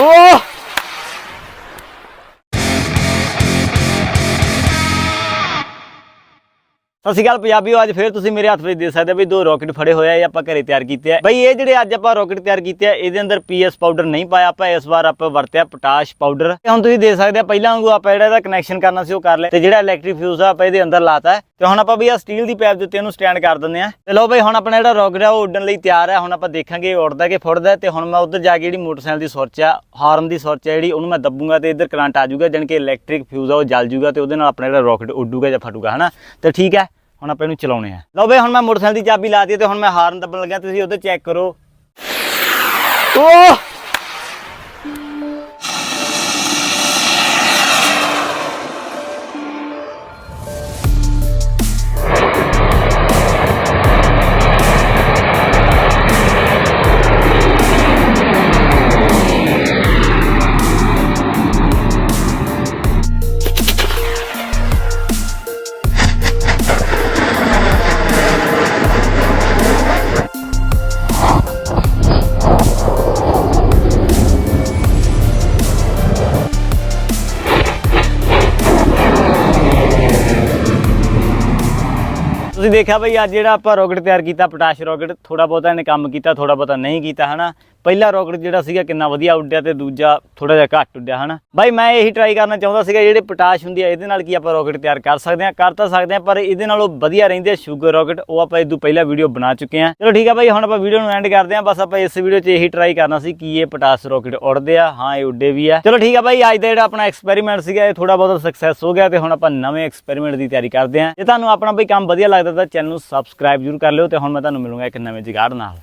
ਓ ਸਤਿ ਸ਼੍ਰੀ ਅਕਾਲ ਪੰਜਾਬੀਓ, ਅੱਜ ਫੇਰ ਤੁਸੀਂ ਮੇਰੇ ਹੱਥ ਵਿੱਚ ਦੇ ਸਕਦੇ ਹੋ ਵੀ ਦੋ ਰਾਕਟ ਫੜੇ ਹੋਏ ਆ, ਇਹ ਆਪਾਂ ਘਰੇ ਤਿਆਰ ਕੀਤੇ ਆ। ਬਈ, ਇਹ ਜਿਹੜੇ ਅੱਜ ਆਪਾਂ ਰਾਕਟ ਤਿਆਰ ਕੀਤੇ ਆ, ਇਹਦੇ ਅੰਦਰ ਪੀਐਸ ਪਾਊਡਰ ਨਹੀਂ ਪਾਇਆ, ਆਪਾਂ ਇਸ ਵਾਰ ਆਪਾਂ ਵਰਤਿਆ ਪੋਟਾਸ਼ ਪਾਊਡਰ ਤੇ ਹੁਣ ਤੁਸੀਂ ਦੇਖ ਸਕਦੇ ਆ, ਪਹਿਲਾਂ ਵਾਂਗੂ ਆਪਾਂ ਜਿਹੜਾ ਇਹਦਾ ਕਨੈਕਸ਼ਨ ਕਰਨਾ ਸੀ ਉਹ ਕਰ ਲਿਆ। ਤੇ ਜਿਹੜਾ ਇਲੈਕਟ੍ਰਿਕ ਫਿਊਜ਼ ਆ, ਆਪਾਂ ਇਹਦੇ ਅੰਦਰ ਲਾਤਾ ਹੈ। ਤੇ ਹੁਣ ਆਪਾਂ ਵੀ ਆ ਸਟੀਲ ਦੀ ਪਾਈਪ ਦੇ ਉੱਤੇ ਇਹਨੂੰ ਸਟੈਂਡ ਕਰ ਦਿੰਦੇ ਆ। ਤੇ ਲਓ ਬਈ, ਹੁਣ ਆਪਣਾ ਜਿਹੜਾ ਰਾਕਟ ਆ, ਉਹ ਉੱਡਣ ਲਈ ਤਿਆਰ ਹੈ ਹੁਣ ਆਪਾਂ ਦੇਖਾਂਗੇ ਇਹ ਉੱਡਦਾ ਕਿ ਫੁੱਟਦਾ ਹੈ। ਤੇ ਹੁਣ ਮੈਂ ਉੱਧਰ ਜਾ ਕੇ ਜਿਹੜੀ ਮੋਟਰਸਾਈਕਲ ਦੀ ਸੁਰਚ ਆ ਹਾਰਨ ਦੀ ਸੁਰਚ ਆ ਜਿਹੜੀ, ਉਹਨੂੰ ਮੈਂ ਦੱਬੂਗਾ ਤੇ ਇੱਧਰ ਕਰੰਟ ਆ ਜਾਊਗਾ, ਜਾਣੀ ਕਿ ਇਲੈਕਟ੍ਰਿਕ ਫਿਊਜ਼ ਆ, ਉਹ ਜਲ ਜਾਊਗਾ ਤੇ ਉਹਦੇ ਨਾਲ ਆਪਣਾ ਜਿਹੜਾ ਰਾਕਟ ਉੱਡੂਗਾ ਜਾਂ ਫਟੂਗਾ, ਹਨਾ? ਤੇ ਠੀਕ ਹੈ। ਹੁਣ ਆਪਾਂ ਇਹਨੂੰ ਚਲਾਉਣੇ ਆ। ਲਓ ਬਈ, ਹੁਣ ਮੈਂ ਮੋਟਰਸਾਈਕਲ ਦੀ ਚਾਬੀ ਲਾਤੀ ਤੇ ਹੁਣ ਮੈਂ ਹਾਰਨ ਦੱਬਣ ਲੱਗਿਆ, ਤੁਸੀਂ ਉਹਦੇ ਚੈੱਕ ਕਰੋ। ਓ ਤੁਸੀਂ ਦੇਖਿਆ ਬਈ ਅੱਜ ਜਿਹੜਾ ਆਪਾਂ ਰੋਕਟ ਤਿਆਰ ਕੀਤਾ, ਪੋਟਾਸ਼ ਰੋਕਟ ਥੋੜਾ ਬਹੁਤਾ ਇਹਨੇ ਕੰਮ ਕੀਤਾ ਥੋੜਾ ਬਹੁਤਾ ਨਹੀਂ ਕੀਤਾ, ਹਨਾ? ਪਹਿਲਾ ਰੋਕਟ ਜਿਹੜਾ ਸੀਗਾ ਕਿੰਨਾ ਵਧੀਆ ਉੱਡਿਆ ਤੇ ਦੂਜਾ ਥੋੜਾ ਜਿਹਾ ਘੱਟ ਉੱਡਿਆ, ਹਨਾ? ਬਾਈ, ਮੈਂ ਇਹੀ ਟਰਾਈ ਕਰਨਾ ਚਾਹੁੰਦਾ ਸੀਗਾ ਜਿਹੜੇ ਪੋਟਾਸ਼ ਹੁੰਦੀ ਆ, ਇਹਦੇ ਨਾਲ ਕੀ ਆਪਾਂ ਰੋਕਟ ਤਿਆਰ ਕਰ ਸਕਦੇ ਆ ਕਰ ਤਾਂ ਸਕਦੇ ਆ ਪਰ ਇਹਦੇ ਨਾਲੋਂ ਵਧੀਆ ਰਹਿੰਦੇ ਆ ਸ਼ੂਗਰ ਰੋਕਟ ਉਹ ਆਪਾਂ ਇਦੋਂ ਪਹਿਲਾਂ ਵੀਡੀਓ ਬਣਾ ਚੁੱਕੇ ਆ ਚਲੋ ਠੀਕ ਆ ਬਾਈ, ਹੁਣ ਆਪਾਂ ਵੀਡੀਓ ਨੂੰ ਐਂਡ ਕਰਦੇ ਆ ਬਸ ਆਪਾਂ ਇਸ ਵੀਡੀਓ 'ਚ ਇਹੀ ਟਰਾਈ ਕਰਨਾ ਸੀ ਕਿ ਇਹ ਪੋਟਾਸ਼ ਰੋਕਟ ਉੱਡਦੇ ਆ, ਹਾਂ, ਇਹ ਉੱਡੇ ਵੀ ਆ। ਚਲੋ ਠੀਕ ਆ ਬਾਈ, ਅੱਜ ਦਾ ਜਿਹੜਾ ਆਪਣਾ ਐਕਸਪੈਰੀਮੈਂਟ ਸੀਗਾ, ਇਹ ਥੋੜਾ ਬਹੁਤਾ ਸਕਸੈਸ ਹੋ ਗਿਆ ਤੇ ਹੁਣ ਆਪਾਂ ਨਵੇਂ ਐਕਸਪੈਰੀਮੈਂਟ ਦੀ ਤਿਆਰੀ ਕਰਦੇ ਆ ਜੇ ਤੁਹਾਨੂੰ ਆਪਣਾ ਬਈ ਕੰਮ ਵਧੀਆ ਲੱਗਦਾ ਤਾਂ ਚੈਨਲ ਨੂੰ ਸਬਸਕ੍ਰਾਈਬ ਜ਼ਰੂਰ ਕਰ ਲਿਓ ਤੇ ਹੁਣ ਮੈਂ ਤੁਹਾਨੂੰ ਮਿਲੂੰਗਾ ਇੱਕ ਨਵੇਂ ਜੁਗਾੜ ਨਾਲ।